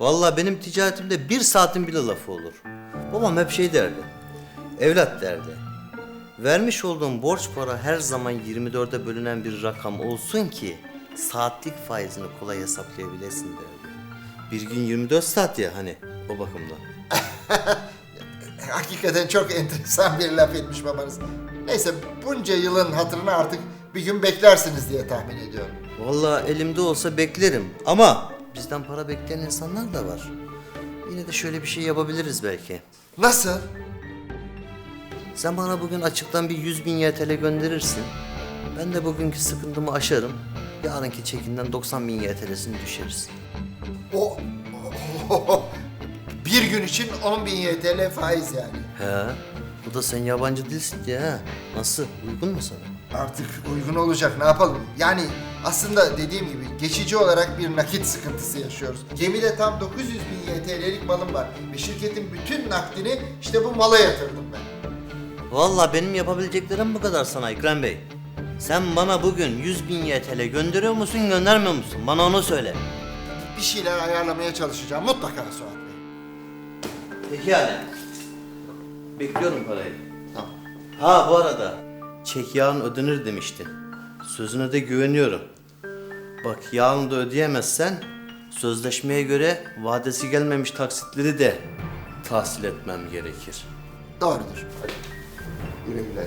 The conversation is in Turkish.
Vallahi benim ticaretimde bir saatin bile lafı olur. Babam hep şey derdi. Evlat derdi. Vermiş olduğum borç para her zaman 24'e bölünen bir rakam olsun ki saatlik faizini kolay hesaplayabilesin derdi. Bir gün 24 saat ya hani o bakımdan. Hakikaten çok enteresan bir laf etmiş babanız. Neyse bunca yılın hatırına artık bir gün beklersiniz diye tahmin ediyorum. Vallahi elimde olsa beklerim ama bizden para bekleyen insanlar da var. Yine de şöyle bir şey yapabiliriz belki. Nasıl? Sen bana bugün açıktan bir 100 bin YTL gönderirsin. Ben de bugünkü sıkıntımı aşarım. Yarınki çekinden 90 bin YTL'sini düşeriz. O, bir gün için 10 bin YTL faiz yani. He, bu da sen yabancı değilsin diye ha. Nasıl, uygun mu sana? Artık uygun olacak ne yapalım? Yani aslında dediğim gibi geçici olarak bir nakit sıkıntısı yaşıyoruz. Gemide tam 900 bin YTL'lik malım var ve şirketin bütün nakdini işte bu mala yatırdım ben. Vallahi benim yapabileceklerim bu kadar sana Ekrem Bey. Sen bana bugün 100 bin YTL gönderiyor musun, göndermiyor musun? Bana onu söyle. Bir şeyler ayarlamaya çalışacağım mutlaka Suat Bey. Peki yani. Bekliyorum parayı. Tamam. Ha bu arada çek yarın ödenir demiştin. Sözüne de güveniyorum. Bak yarın da ödeyemezsen sözleşmeye göre vadesi gelmemiş taksitleri de tahsil etmem gerekir. Doğrudur. Güle güle.